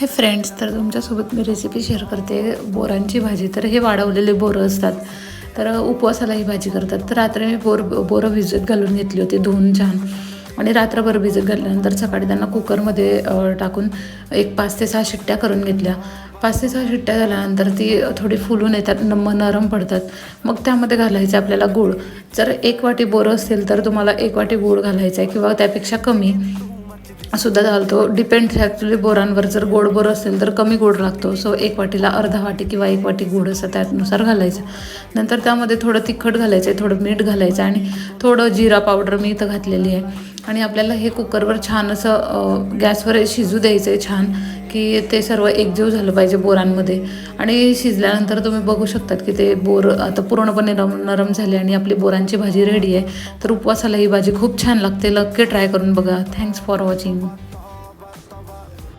हे फ्रेंड्स तर तुमच्यासोबत मी रेसिपी शेअर करते. बोरांची भाजी तर हे वाढवलेले बोरं असतात. तर उपवासाला ही भाजी करतात. तर रात्री मी बोर बोरं भिजत घालून घेतली होती धुवून छान. आणि रात्रभर भिजत घातल्यानंतर सकाळी त्यांना कुकरमध्ये टाकून एक पाच ते सहा शिट्ट्या करून घेतल्या. पाच ते सहा शिट्ट्या झाल्यानंतर ती थोडी फुलून येतात नम नरम पडतात. मग त्यामध्ये घालायचं आपल्याला गूळ. जर एक वाटी बोरं असेल तर तुम्हाला एक वाटी गूळ घालायचं आहे किंवा त्यापेक्षा कमी. सुद्धा घालतो डिपेंड्स ॲक्च्युली बोरांवर जर गोड बोर असेल तर कमी गोड लागतो. सो एक वाटीला अर्धा वाटी किंवा एक वाटी गोड असं त्यानुसार घालायचं. नंतर त्यामध्ये थोडं तिखट घालायचं आहे थोडं मीठ घालायचं आणि थोडं जिरा पावडर मी इथं घातलेली आहे. आणि आपल्याला हे कुकरवर छान असं गॅसवर शिजू द्यायचं आहे छान. की ते सर्व एकजीव झालं पाहिजे बोरांमध्ये. आणि शिजल्यानंतर तुम्ही बघू शकतात की ते बोर आता पूर्णपणे नरम नरम झाले आणि आपली बोरांची भाजी रेडी आहे. तर उपवासाला ही भाजी खूप छान लागते. नक्की ट्राय करून बघा. Thanks for watching